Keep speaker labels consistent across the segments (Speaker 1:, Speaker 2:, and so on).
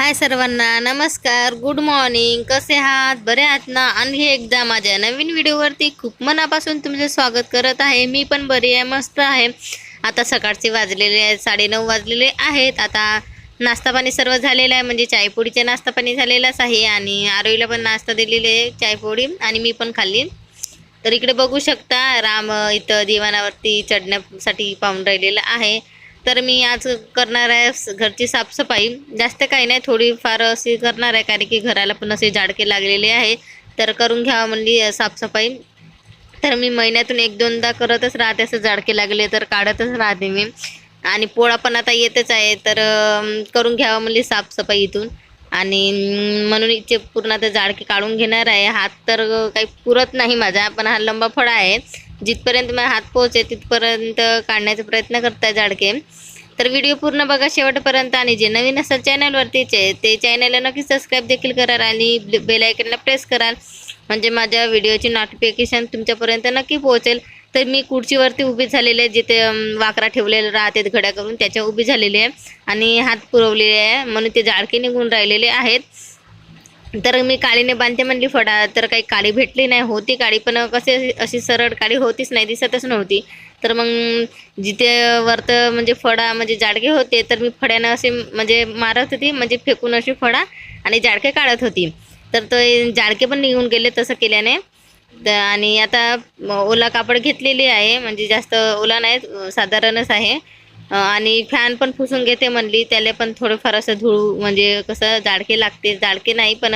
Speaker 1: हाय सर्वांना नमस्कार good morning कसे आहात? बरे आहात ना? आणि एकदा माझ्या नवीन व्हिडिओवरती खूप मनापासून तुमचं स्वागत करत आहे. मी पण बरी आहे मस्त आहे. आता सकाळचे वाजलेले आहेत साडेनऊ वाजलेले आहेत. आता नाश्ता पाणी सर्व झालेलं आहे म्हणजे चायपोळीचे नाश्ता पाणी झालेलाच आहे आणि आरोईला पण नाश्ता दिलेले आहे चायपोळी. आणि मी पण खाल्ली. तर इकडे बघू शकता राम इथं दिवाणावरती चढण्यासाठी पाहून राहिलेलं आहे. तर मी आज करणार आहे घरची साफसफाई. जास्त काही नाही थोडीफार अशी करणार आहे कारण की घराला पण असे जाडके लागलेले आहे. तर करून घ्यावं म्हणली साफसफाई. तर मी महिन्यातून एक दोनदा करतच राहते असं जाडके लागले तर काढतच राहते मी. आणि पोळा पण आता येतच आहे तर करून घ्यावं म्हणली साफसफाई इथून. आणि म्हणून इथे पूर्ण आता जाडके काढून घेणार आहे. हात तर काही पुरत नाही माझा पण हा लंबा फळा आहे. जिथपर्यंत माझा हात पोहोचे तिथपर्यंत काढण्याचा प्रयत्न करताय जाडके तर व्हिडिओ पूर्ण बघा शेवटपर्यंत आणि जे नवीन असेल चॅनलवरतीचे ते चॅनलला नक्की सबस्क्राईब देखील कराल आणि बेलायकनला प्रेस कराल. म्हणजे माझ्या व्हिडिओची नोटिफिकेशन तुमच्यापर्यंत नक्की पोहोचेल. तर मी खुर्चीवरती उभी झालेली आहे जिथे वाकरा ठेवलेले राहते घड्या करून त्याच्या उभी झालेली आहे. आणि हात पुरवलेले आहे म्हणून ते जाडके निघून राहिलेले आहेत. तर मी काळीने बांधते म्हणली फडा तर काही काळी भेटली नाही होती काळी पण कसे अशी सरळ काळी होतीच नाही दिसतच नव्हती. तर मग जिथे वरत म्हणजे फडा म्हणजे जाडके होते तर मी फड्यानं असे म्हणजे मारत होती म्हणजे फेकून अशी फडा आणि जाडके काढत होती. तर ते जाडके पण निघून गेले तसं केल्याने. आणि आता ओला कापड घेतलेली आहे म्हणजे जास्त ओला नाही साधारणच आहे. आणि फॅन पण पुसून घेते म्हणली. त्याला पण थोडंफार असं धूळ म्हणजे कसं जाडके लागते. जाडके नाही पण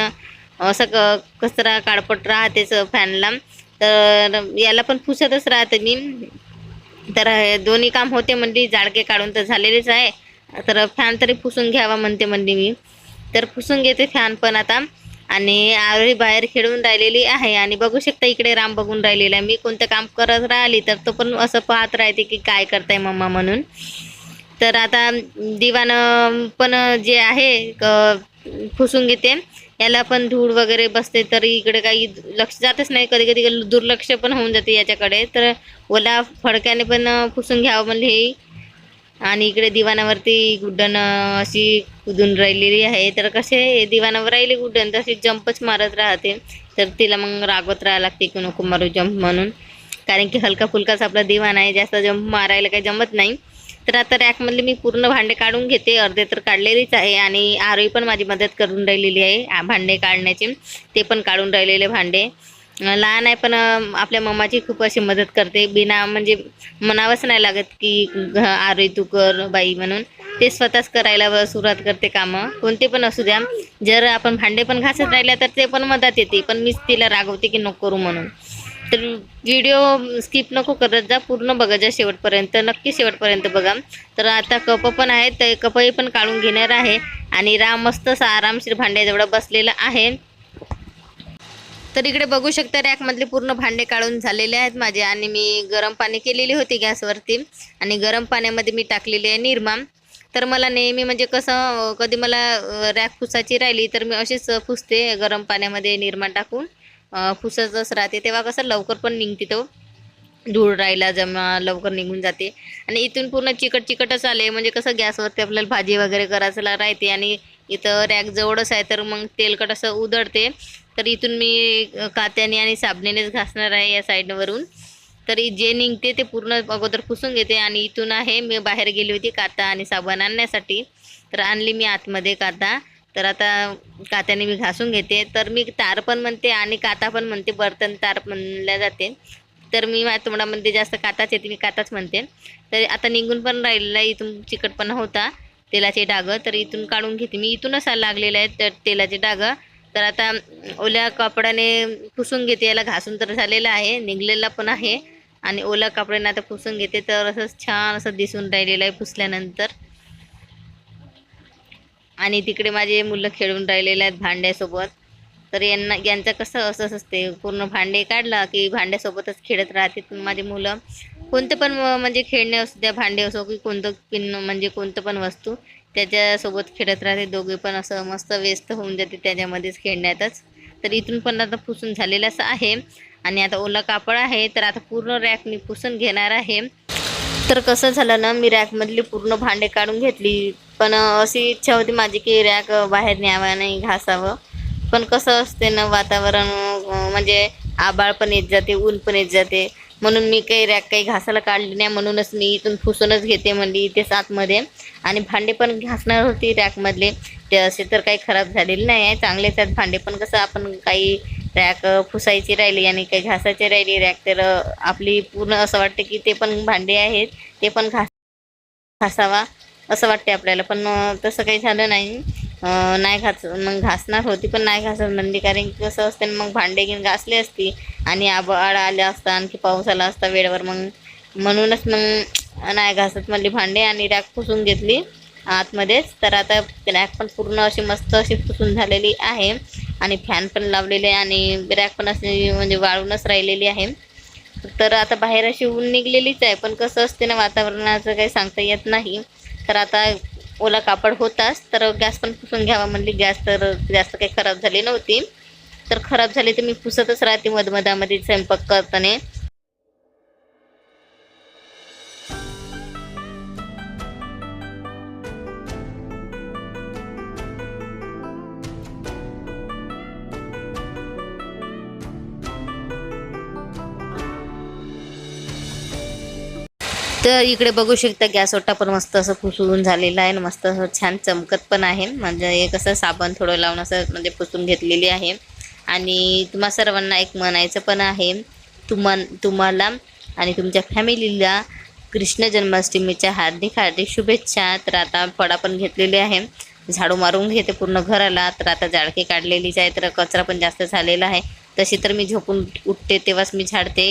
Speaker 1: असं क कचरा काळपट राहतेच फॅनला. तर याला पण पुसतच राहते मी. तर हे दोन्ही काम होते म्हणली. जाडके काढून तर झालेलेच आहे. तर फॅन तरी पुसून घ्यावा म्हणते म्हणली मी. तर पुसून घेते फॅन पण आता. आणि आरोही बाहेर खेळून राहिलेली आहे. आणि बघू शकता इकडे राम बघून राहिलेला आहे. मी कोणतं काम करत राहिली तर तो पण असं पाहत राहते की काय करताय मम्मा म्हणून. तर आता दिवाण पण जे आहे क- घेते. याला पण धूळ वगैरे बसते तरी इकडे काही लक्ष जातच नाही. कधी कधी दुर्लक्ष पण होऊन जाते याच्याकडे. तर ओला फडक्याने पण पुसून घ्यावं म्हणले. हे आणि इकडे दिवाणावरती गुड्डण अशी कुदून राहिलेली आहे. तर कसे दिवाणावर राहिली गुड्डण तशी जंपच मारत राहते. तर तिला मग रागवत राहायला लागते की नको मारू जंप म्हणून. कारण की हलका फुलकाच आपला दिवाण आहे. जास्त जंप मारायला काही जमत नाही. तर आता रॅकमधले मी पूर्ण भांडे काढून घेते. अर्धे तर काढलेलीच आहे आणि आरोही पण माझी मदत करून राहिलेली आहे भांडे काढण्याची. ते पण काढून राहिलेले भांडे. लहान आहे पण आपल्या मम्माची खूप अशी मदत करते. बिना म्हणजे मनावंच नाही लागत की घ- तू कर बाई म्हणून. ते स्वतःच करायला सुरुवात करते कामं. कोणते पण असू द्या. जर आपण भांडे पण घासत राहिल्या तर ते पण मदत येते. पण मीच तिला रागवते की नको करू म्हणून. तर व्हिडिओ स्किप नको करत जा. पूर्ण बघा जा शेवटपर्यंत. नक्की शेवटपर्यंत बघा. तर आता कप पण आहेत. ते कपही पण काढून घेणार आहे. आणि राम मस्त असा आरामशीर भांड्याजवळ बसलेला आहे. तर इकडे बघू शकता रॅकमधले पूर्ण भांडे काढून झालेले आहेत माझे. आणि मी गरम पाणी केलेली होती गॅसवरती. आणि गरम पाण्यामध्ये मी टाकलेली आहे निरमा. तर मला नेहमी म्हणजे कसं कधी मला रॅक पुसायची राहिली तर मी अशीच पुसते गरम पाण्यामध्ये निरमा टाकून. फुसतच राहते. तेव्हा कसं लवकर पण निघते तो. धूळ राहिला जमा लवकर निघून जाते. आणि इथून पूर्ण चिकट चिकटच आले म्हणजे कसं गॅसवरती आपल्याला भाजी वगैरे करायचं राहते. आणि इथं रॅक जवळच आहे तर मग तेलकट असं उधळते. तर इथून मी कात्याने आणि साबणेनेच घासणार आहे या साईडवरून. तरी जे निघते ते पूर्ण अगोदर पुसून घेते आणि इथून आहे मी बाहेर गेली होती काता आणि साबण आणण्यासाठी. तर आणली मी आतमध्ये काता. तर आता कात्याने मी घासून घेते. तर मी तार पण म्हणते आणि काता पण म्हणते बर्तन तार म्हणल्या जाते. तर मी माझ्या तोंडामध्ये जास्त काताच येते मी काताच म्हणते. तर आता निघून पण राहिलेला इथून चिकटपणा होता तेलाचे डागं. तर इथून काढून घेते मी. इथूनच लागलेले आहेत तर तेलाचे डागं. तर आता ओल्या कपड्याने पुसून घेते याला घासून तर झालेलं आहे निघलेला पण आहे. आणि ओल्या कपड्याने आता पुसून घेते तर असंच छान असं दिसून राहिलेलं आहे पुसल्यानंतर. आणि तिकडे माझे मुलं खेळून राहिलेले आहेत भांड्यासोबत. तर यांना यांचं कसं असंच असते पूर्ण भांडे काढला की भांड्यासोबतच खेळत राहते माझे मुलं. कोणते पण म्हणजे खेळणे असू द्या भांडे असो की कोणतं पिन म्हणजे कोणतं पण वस्तू त्याच्यासोबत खेळत राहते. दोघे पण असं मस्त व्यस्त होऊन जाते त्याच्यामध्येच खेळण्यातच. तर इथून पण आता पुसून झालेलं असं आहे. आणि आता ओला कापड आहे. तर आता पूर्ण रॅक मी पुसून घेणार आहे. तर कसं झालं ना मी रॅकमधली पूर्ण भांडे काढून घेतली. पण अशी इच्छा होती माझी की रॅक बाहेर न्यावं नाही घासावं. पण कसं असते ना वातावरण म्हणजे आबाळ पण येत जाते ऊन पण येत जाते. म्हणून मी काही रॅक काही घासायला काढली नाही. म्हणूनच मी इथून पुसूनच घेते म्हणली इथेच आतमध्ये. आणि भांडे पण घासणार होती रॅकमधले ते असे तर काही खराब झालेले नाही आहे. चांगलेच आहेत. भांडे पण कसं आपण काही रॅक फुसायची राहिली आणि काही घासायची राहिली रॅक तर आपली पूर्ण असं वाटतं की ते पण भांडे आहेत. ते पण घास घासावा असं वाटते आपल्याला. पण तसं काही झालं नाही. नाही घास मग घासणार होती पण नाही घासत म्हणली. कारण की कसं असते मग भांडे घेऊन घासले असती आणि आबाळ आल्या असता आणखी पाऊस आला असता वेळेवर मग म्हणूनच मग नाही घासत म्हणली भांडे आणि रॅक पुसून घेतली आतमध्येच. तर आता रॅक पण पूर्ण अशी मस्त अशी पुसून झालेली आहे. आणि फॅन पण लावलेले आहे आणि रॅक पण अशी म्हणजे वाळूनच राहिलेली आहे. तर आता बाहेर अशी ऊन निघलेलीच आहे पण कसं असते ना वातावरणाचं काही सांगता येत नाही. तर आता ओला कापड होताच तर गॅस पण पुसून घ्यावा म्हणली. गॅस तर जास्त काही खराब झाली नव्हती. तर खराब झाली तर मी पुसतच राहते मधमधामध्ये स्वयंपाक करताना. तर इकडे बघू शकता गॅस ओटा पण मस्त असं पुसून झालेला आहे आणि मस्त असं छान चमकत पण आहे. म्हणजे हे कसं साबण थोडं लावून असं म्हणजे पुसून घेतलेली आहे. आणि तुम्हा सर्वांना एक म्हणायचं पण आहे. तुम्हा तुम्हाला आणि तुमच्या फॅमिलीला कृष्ण जन्माष्टमीच्या हार्दिक हार्दिक शुभेच्छा. तर आता फळा पण घेतलेली आहे. झाडू मारून घेते पूर्ण घराला. तर आता जाळके काढलेलीच आहे तर कचरा पण जास्त झालेला आहे. तशी तर मी झोपून उठते तेव्हाच मी झाडते.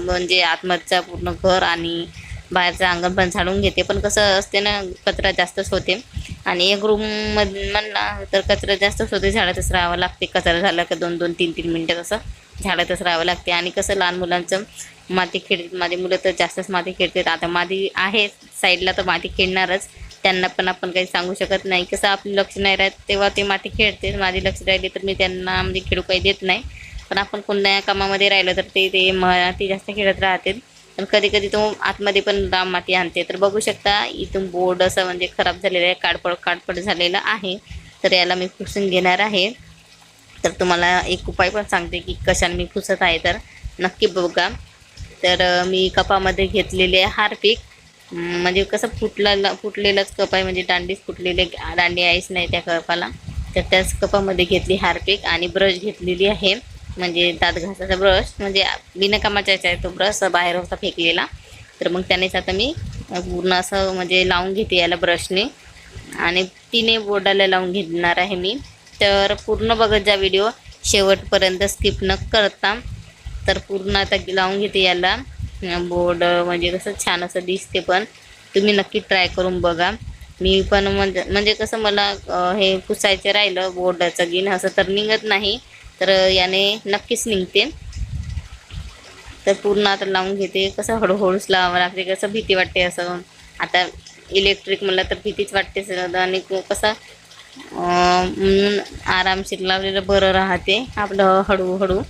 Speaker 1: म्हणजे आतमधचा पूर्ण घर आणि बाहेरचं अंगण पण झाडून घेते. पण कसं असते ना कचरा जास्तच होते. आणि एक रूम म्हणला तर कचरा जास्तच होते झाडतच राहावं लागते. कचरा झाला का दोन दोन तीन तीन मिनटं कसं झाडतच राहावं लागते. आणि कसं लहान मुलांचं माती खेळ माझी मुलं तर जास्तच माती खेळतात आता माती आहे साईडला तर माती खेळणारच. त्यांना पण आपण काही सांगू शकत नाही. कसं आपलं लक्ष नाही राहत तेव्हा ते माती खेळते. माझी लक्ष राहिली तर मी त्यांना म्हणजे खेळू काही देत नाही. पण आपण कोणत्या कामामध्ये राहिलं तर ते ते माती जास्त खेळत राहते पण कधी कधी तो आतमध्ये पण राम माती आणते. तर बघू शकता इथून बोर्ड असं म्हणजे खराब झालेलं आहे काडपड काडपड झालेलं आहे. तर याला मी पुसून घेणार आहे. तर तुम्हाला एक उपाय पण सांगते की कशाने मी पुसत आहे तर. नक्की बघा. तर मी कपामध्ये घेतलेले आहे म्हणजे कसं फुटलेला फुटलेलाच कप आहे म्हणजे दांडीच फुटलेले दांडी आहेच नाही त्या कपाला. तर त्याच कपामध्ये घेतली हार्पिक आणि ब्रश घेतलेली आहे. म्हणजे दात घासाचा ब्रश म्हणजे बिनकामाचा आहे तो ब्रश बाहेर होता फेकलेला. तर मग त्यानेच आता मी पूर्ण असं म्हणजे लावून घेते याला ब्रशने. आणि तिने बोर्डाला लावून घेणार आहे मी. तर पूर्ण बघत जा व्हिडिओ. शेवटपर्यंत स्किप न करता. तर पूर्ण आता लावून घेते याला. बोर्ड म्हणजे कसं छान असं दिसते पण. तुम्ही नक्की ट्राय करून बघा. मी पण म्हणजे म्हणजे कसं मला हे पुसायचं राहिलं बोर्डाचं गिन असं तर निघत नाही. तर याने नक्कीच निघते. तर पूर्ण आता लावून घेते. कसं हळूहळूच लावावं लागते. कसं भीती वाटते असं. आता इलेक्ट्रिक म्हणलं तर भीतीच वाटते सर आणि कसं म्हणून आरामशीर लावलेलं बरं राहते. आपलं हळूहळू.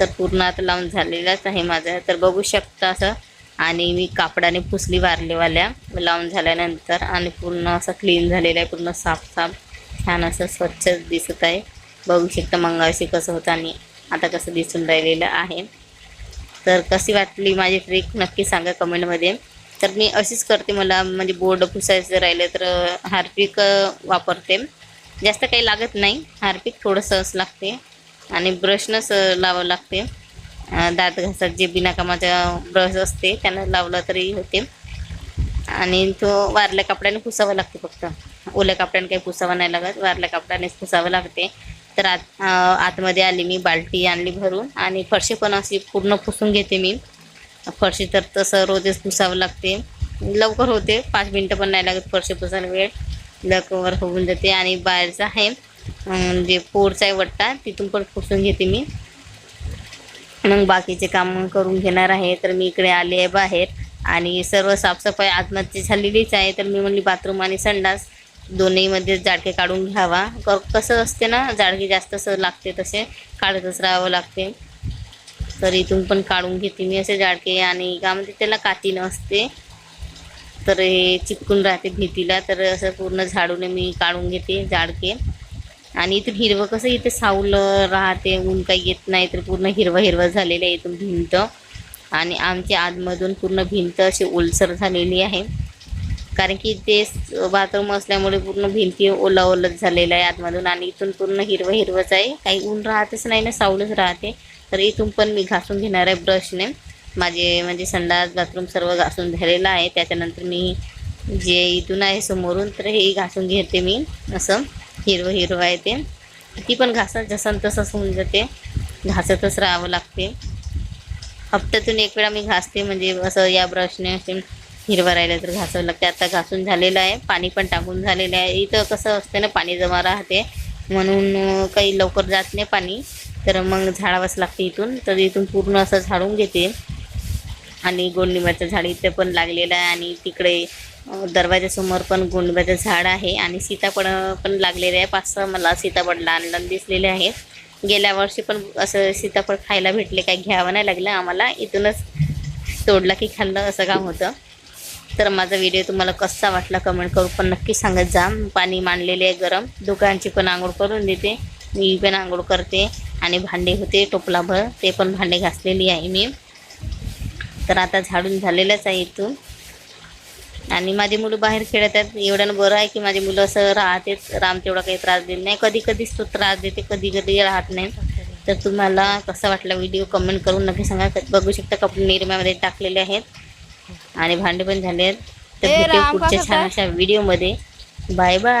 Speaker 1: तर पूर्ण आता लावून झालेलाच आहे माझं. तर बघू शकता असं. आणि मी कापडाने पुसली वारलेवाल्या. लावून झाल्यानंतर आणि पूर्ण असं क्लीन झालेलं आहे. पूर्ण साफ साफ. छान असं स्वच्छ दिसत आहे. बघू शकता मंगाशी कसं होतं आणि आता कसं दिसून राहिलेलं आहे. तर कशी वाटली माझी ट्रिक नक्की सांगा कमेंटमध्ये तर मी अशीच करते मला म्हणजे बोर्ड पुसायचं राहिलं तर हार्पिक वापरते. जास्त काही लागत नाही. हार्पिक थोडंसंच लागते. आणि ब्रशनंच लावावं लागते. दात घासात जे बिनाकामाचा ब्रश असते त्यानं लावलं तरी होते. आणि तो वारल्या कपड्याने पुसावं लागते फक्त. ओल्या कपड्याने काही पुसावं नाही लागत. वारल्या कपड्यानेच पुसावं लागते. तर आत आतमध्ये आली मी बाल्टी आणली भरून. आणि फरशी पण अशी पूर्ण पुसून घेते मी. फरशी तर तसं रोजच पुसावं लागते. लवकर होते. पाच मिनटं पण नाही लागत फरशी पुसायला वेळ. लवकर होऊन जाते. आणि बाहेरचं आहे. जे पोरचा आहे वट्टा तिथून पण पुसून घेते मी. मग बाकीचे काम करून घेणार आहे तर मी इकडे आले आहे बाहेर. आणि सर्व साफसफाई आतमध्ये झालेलीच आहे तर मी म्हणली बाथरूम आणि संडास दोन्हीमध्ये जाडके काढून घ्यावा. क- कसं असते ना जाडके जास्त असं लागते तसे काढतच राहावं लागते. तर इथून पण काढून घेते मी असे जाडके. आणि का म्हणते त्याला काती नसते. तर हे चिपकून राहते भीतीला तर असं पूर्ण झाडूने मी काढून घेते जाडके. आणि इथून हिरवं कसं इथे सावलं राहते ऊन काही येत नाही तर पूर्ण हिरवं हिरवं झालेलं आहे इथून भिंत. आणि आमच्या आतमधून पूर्ण भिंत अशी ओलसर झालेली आहे. कारण की ते बाथरूम असल्यामुळे पूर्ण भिंती ओला ओलच झालेलं आहे आतमधून. आणि इथून पूर्ण हिरवं हिरवंच आहे. काही ऊन राहतच नाही ना सावलंच राहते. तर इथून पण मी घासून घेणार आहे ब्रशने. माझे म्हणजे संडास बाथरूम सर्व घासून झालेलं आहे. त्याच्यानंतर मी जे इथून आहे समोरून तर हे घासून घेते मी असं. हिरवं हिरवं आहे ते. ती पण घासत जसं तसंच होऊन जाते. घासतच राहावं लागते. हप्त्यातून एक वेळा मी घासते म्हणजे असं या ब्रशने असे हिरवं राहिलं तर घासावं लागते. आता घासून झालेलं आहे. पाणी पण टाकून झालेलं आहे. इथं कसं असतं ना पाणी जमा राहते. म्हणून काही लवकर जात नाही पाणी. तर मग झाडावंच लागते इथून. तर इथून पूर्ण असं झाडून घेते. आणि गोंडलिंबाचं झाड इथे पण लागलेलं आहे आणि तिकडे दरवाज्यासमोर दरवाजासमोर पण गोंडलिंबाचं झाड आहे आणि सीताफळ पण लागलेले आहे. पाच सहा मला सीताफळ लहान लहान दिसलेले आहेत. गेल्या वर्षी पण असं सीताफळ खायला भेटले काही घ्यावं नाही लागलं आम्हाला. इथूनच तोडला की खाल्लं असं काम होतं. तर माझा व्हिडिओ तुम्हाला कसा वाटला कमेंट करू पण नक्की सांगत जा. पाणी मांडलेले आहे गरम. दुकानची पण आंघोळ करून देते. मी पण आंघोळ करते आणि भांडे होते टोपलाभर ते पण भांडे घासलेली आहे मी. तर आता झाडून झालेलंच आहे इथून. आणि माझी मुलं बाहेर खेळत आहेत एवढ्यानं बरं आहे की माझी मुलं असं राहतेच. राम तेवढा काही त्रास देत नाही. कधी कधीच तो त्रास देते कधी कधी राहत नाही. तर तुम्हाला कसा वाटला व्हिडिओ कमेंट करून नक्की सांगा. बघू शकता कपडे निरम्यामध्ये टाकलेले आहेत. आणि भांडे पण झाले आहेत. तर पुढच्या छान? अशा व्हिडिओमध्ये. Bye bye.